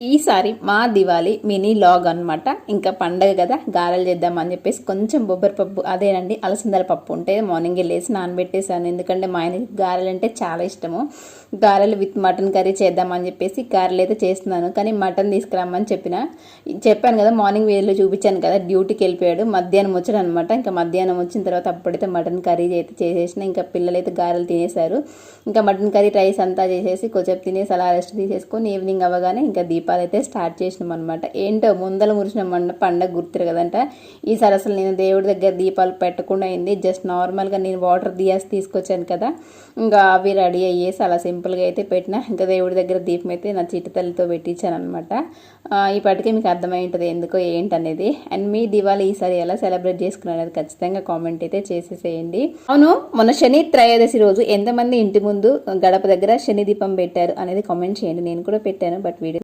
ఈసారి మా Diwali mini log అనమాట ఇంకా పండగ కదా గారెలు చేద్దామని చెప్పేసి కొంచెం బొబ్బరి పప్పు అదేనండి అలసందల పప్పు ఉంటే మార్నింగ్ వెళ్ళేసి నానబెట్టేసాను ఎందుకంటే మా ఆయనకి గారెలు అంటే చాలా ఇష్టము. గారెలు విత్ మటన్ కర్రీ చేద్దామని చెప్పేసి గారెలు అయితే చేస్తున్నాను. కానీ మటన్ తీసుకురమ్మని చెప్పిన చెప్పాను కదా మార్నింగ్ వేలో చూపించాను కదా డ్యూటీకి వెళ్ళిపోయాడు. మధ్యాహ్నం వచ్చాడు అనమాట ఇంకా మధ్యాహ్నం వచ్చిన తర్వాత అప్పుడైతే మటన్ కర్రీ అయితే చేసేసిన. ఇంకా పిల్లలు అయితే గారెలు తినేశారు. ఇంకా మటన్ కర్రీ రైస్ అంతా చేసేసి కొంచెం తినేసి అలా రెస్ట్ తీసేసుకొని ఈవినింగ్ అవ్వగానే ఇంకా దీపాలు అయితే స్టార్ట్ చేసినాం అనమాట ఏంటో ముందల మురిసిన మన పండగ గుర్తురు కదంట. ఈసారి అసలు నేను దేవుడి దగ్గర దీపాలు పెట్టకుండా అయింది. జస్ట్ నార్మల్గా నేను వాటర్ దియాస్ తీసుకొచ్చాను కదా. ఇంకా అవి రెడీ అయ్యేసి అలా సింపుల్గా అయితే పెట్టిన. ఇంకా దేవుడి దగ్గర దీపం అయితే నా చిట్టతల్లితో పెట్టించాను అనమాట ఇప్పటికే మీకు అర్థమై ఉంటుంది ఎందుకో ఏంటనేది. అండ్ మీ దివాళీ ఈసారి ఎలా సెలబ్రేట్ చేసుకున్నారు అనేది ఖచ్చితంగా కామెంట్ అయితే చేసేసేయండి. అవును మొన్న శని త్రయోదశి రోజు ఎంతమంది ఇంటి ముందు గడప దగ్గర శని దీపం పెట్టారు అనేది కామెంట్ చేయండి. నేను కూడా పెట్టాను బట్ వీడియో